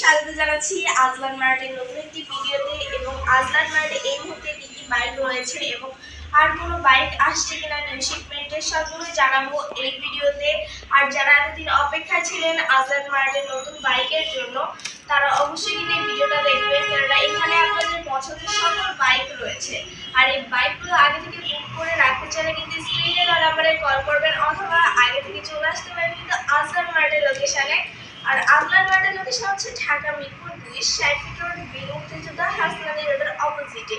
স্বাগত জানাচ্ছি আজলান মার্টের নতুন একটি ভিডিওতে এবং আজলান মার্টে এই মুহূর্তে কি কি বাইক রয়েছে এবং আর কোনো বাইক আসছে কিনা নিউ শিপমেন্টের সবগুলো জানাব এই ভিডিওতে। আর যারা এতদিন অপেক্ষা ছিলেন আজলান মার্টের নতুন বাইকের জন্য, তারা অবশ্যই কিন্তু এই ভিডিওটা দেখবেন, কেননা এখানে আপনাদের পছন্দের সকল বাইক রয়েছে। আর এই বাইকগুলো আগে থেকে বুক করে রাখতে চাইলে কিন্তু স্ক্রিনে নাম্বারে কল করবেন, অথবা আগে থেকে চলে আসতে পারেন কিন্তু আজলান মার্টের লোকেশনে আর আজলান মার্টের লোকেশন হচ্ছে ঢাকা মিরপুর দুই ষাট ফিট রোড বীর মুক্তিযোদ্ধা হাসনানি অপোজিটে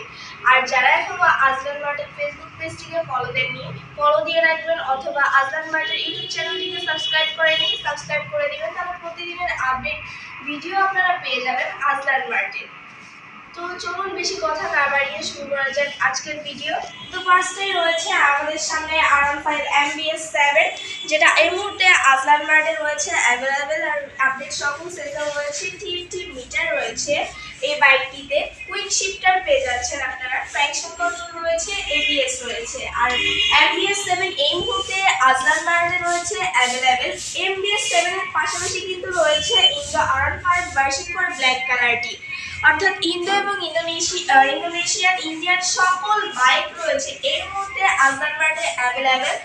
আর যারা এখনও আজলান মার্টের ফেসবুক পেজটিকে ফলো দেননি ফলো দিয়ে রাখবেন অথবা আজলান মার্টের ইউটিউব চ্যানেলটিকে সাবস্ক্রাইব করে নিন সাবস্ক্রাইব করে দিবেন, তাহলে প্রতিদিনের আপডেট ভিডিও আপনারা পেয়ে যাবেন আজলান মার্টের তো চলুন বেশি কথা না বাড়িয়ে শুরু করা যাক আজকের ভিডিও তো ফার্স্টেই রয়েছে আমাদের সামনে R one five M B S seven যেটা এই মুহূর্তে আজলান মার্টে রয়েছে অ্যাভেলেবেল আর আপডেট সকল সেটাও রয়েছে। মিটার রয়েছে। এই বাইকটিতে কুইক শিফটার পেয়ে যাচ্ছেন আপনারা। ট্র্যাকশন কন্ট্রোল রয়েছে এবিএস রয়েছে। আর এমবিএস সেভেন এই মুহূর্তে আজলান মার্টে রয়েছে অ্যাভেলেবেল এমবিএস সেভেনের পাশাপাশি কিন্তু রয়েছে Indo R one five version for black কালারটি অর্থাৎ ইন্দো এবং ইন্দোনেশিয়া ইন্দোনেশিয়ান ইন্ডিয়ান সকল বাইক রয়েছে। এই মধ্যে আজলান মার্টে অ্যাভেলেবেল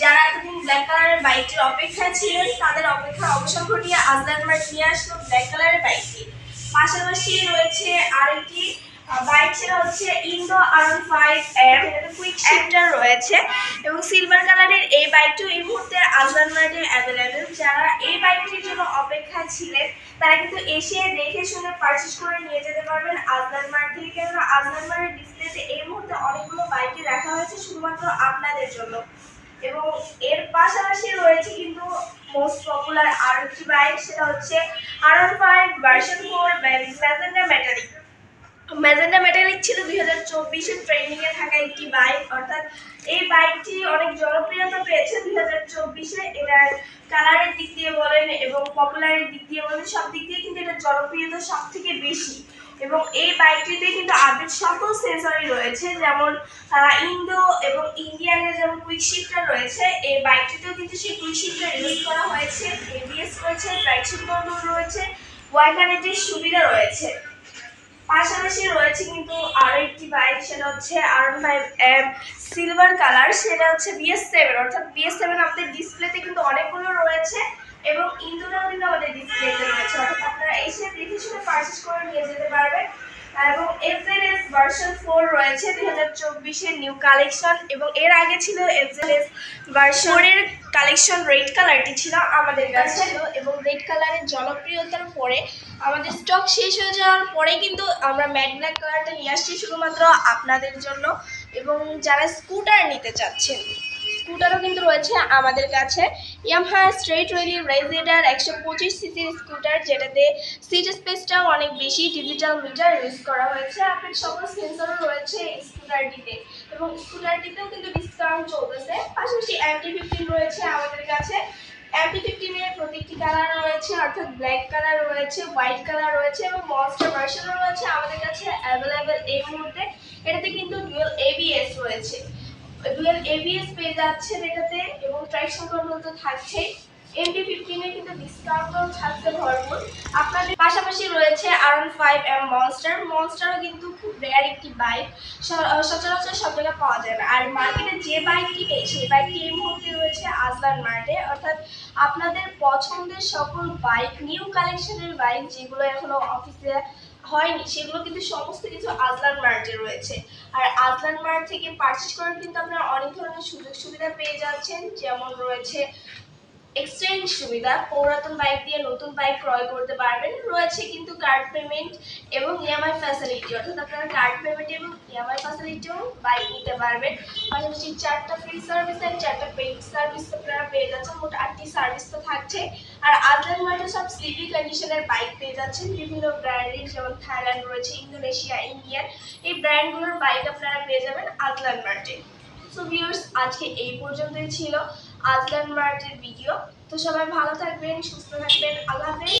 যারা এতদিন ব্ল্যাক কালারের বাইকটির অপেক্ষা ছিলেন, তাদের অপেক্ষা অবসর ঘটিয়ে আজলান মার্ট নিয়ে আসলো ব্ল্যাক কালারের বাইকটি পাশাপাশি রয়েছে আরেকটি বাইক সেটা হচ্ছে Indo R five M quick shifter রয়েছে এবং সিলভার কালারের এই বাইকটিও এই মুহূর্তে মার্টে অ্যাভেলেবেল যারা এই বাইকটির জন্য অপেক্ষা ছিলেন, তারা কিন্তু এসে দেখে শুনে পারচেস করে নিয়ে যেতে পারবেন আজলান মার্ট থেকে। কেননা আজলান মার্টের ডিসপ্লেতে এই মুহূর্তে অনেকগুলো বাইকে রাখা হয়েছে, শুধুমাত্র আপনাদের জন্য। এবং এর পাশাপাশি রয়েছে কিন্তু মোস্ট পপুলার আর একটি বাইক সেটা হচ্ছে R five version four magenta metallic magenta metallic ছিল দুই হাজার চব্বিশে ট্রেন্ডিংয়ে থাকা একটি বাইক অর্থাৎ এই বাইকটি অনেক জনপ্রিয়তা পেয়েছে দুই হাজার চব্বিশে। এটার কালারের দিক দিয়ে বলেন এবং পপুলারের দিক দিয়ে বলেন সব দিক দিয়ে কিন্তু এটার জনপ্রিয়তা সব থেকে বেশি। এবং এই বাইকটিতে কিন্তু আপডেট সকল সেন্সরই রয়েছে, যেমন ইন্দো এবং ইন্ডিয়ানের যেমন কুইক শিফটার রয়েছে, এই বাইকটিতেও কিন্তু সেই কুইক শিফটার ইউজ করা হয়েছে এবিএস রয়েছে ট্রাকশন কন্ট্রোল রয়েছে ওয়াই কানেক্টের সুবিধা রয়েছে। পাশাপাশি রয়েছে কিন্তু আরও একটি বাইক, সেটা হচ্ছে R five M silver colour সেটা হচ্ছে বিএস সেভেন অর্থাৎ বিএস সেভেন আমাদের ডিসপ্লেতে কিন্তু অনেকগুলো রয়েছে। এবং ইন্দোরাও কিন্তু আমাদের ডিসপ্লেতে রয়েছে। অর্থাৎ আপনারা এসে দেখে শুনে পারচেস করে নিয়ে যেতে পারবেন। এবং এফজেডএস ভার্সন ফোর রয়েছে দুই হাজার চব্বিশের নিউ কালেকশন এবং এর আগে ছিল এফজেডএস ভার্সনের কালেকশন রেড কালারটি ছিল আমাদের কাছে। এবং রেড কালারের জনপ্রিয়তার পরে আমাদের স্টক শেষ হয়ে যাওয়ার পরে কিন্তু আমরা ম্যাট ব্ল্যাক কালারটা নিয়ে আসছি শুধুমাত্র আপনাদের জন্য। এবং যারা স্কুটার নিতে চাচ্ছেন স্কুটারও কিন্তু রয়েছে আমাদের কাছে। ইয়ামহা স্ট্রেট রেলি রেজিডার একশো পঁচিশ সিসির স্কুটার, যেটাতে সিট স্পেসটাও অনেক বেশি। ডিজিটাল মিটার ইউজ করা হয়েছে। আপনার সকল সেন্সরও রয়েছে স্কুটারটিতে। এবং স্কুটারটিতেও কিন্তু ডিসকাউন্ট চলতেছে। পাশাপাশি এমটি ফিফটিন রয়েছে আমাদের কাছে। এমটি ফিফটিনের প্রত্যেকটি কালার রয়েছে, অর্থাৎ ব্ল্যাক কালার রয়েছে হোয়াইট কালার রয়েছে এবং মনস্টার ভার্সনও রয়েছে আমাদের কাছে অ্যাভেলেবেল এই মুহূর্তে। এটাতে কিন্তু ডুয়েল এবিএস রয়েছে। ডুয়েল এবিএস পেয়ে যাচ্ছেন এটাতে এবং কন্ট্রোল তো থাকছেই এমডি ফিফটিনে কিন্তু ডিসকাউন্টও থাকছে ভরপুর। আপনাদের পাশাপাশি রয়েছে আর ফাইভ এম মনস্টার মনস্টারও কিন্তু খুব রেয়ার একটি বাইক সচরাচর সব জায়গায় পাওয়া যায় না। আর মার্কেটে যে বাইকটি নেই, সেই বাইকটি এই মুহূর্তে রয়েছে আজলান মার্টে অর্থাৎ আপনাদের পছন্দের সকল বাইক নিউ কালেকশনের বাইক যেগুলো এখনও অফিসে হয়নি। সেগুলো কিন্তু সমস্ত কিছু আজলান মার্টে রয়েছে। আর আজলান মার্ট থেকে পারচেস করার কিন্তু আপনারা অনেক ধরনের সুযোগ সুবিধা পেয়ে যাচ্ছেন। যেমন রয়েছে এক্সচেঞ্জ সুবিধা। পুরাতন বাইক দিয়ে নতুন বাইক ক্রয় করতে পারবেন। রয়েছে কিন্তু কার্ড পেমেন্ট এবং ইএমআই ফ্যাসিলিটি অর্থাৎ আপনারা কার্ড পেমেন্ট এবং ইএমআই ফ্যাসিলিটিও বাইক নিতে পারবেন। পাশাপাশি চারটা ফ্রি সার্ভিস অ্যান্ড চারটা পেইড সার্ভিস আপনারা পেয়ে যাচ্ছেন। মোট আটটি সার্ভিস তো থাকছে। আর আজলান মার্টে সব স্লিপি কন্ডিশনের বাইক পেয়ে যাচ্ছেন। বিভিন্ন ব্র্যান্ডের যেমন থাইল্যান্ড রয়েছে, ইন্দোনেশিয়া, ইন্ডিয়ান। এই ব্র্যান্ডগুলোর বাইক আপনারা পেয়ে যাবেন আজলান মার্টে। সো ভিউর্স আজকে এই পর্যন্তই ছিল আজলান মার্টের ভিডিও তো সবাই ভালো থাকবেন, সুস্থ থাকবেন। আল্লাহ হাফেজ।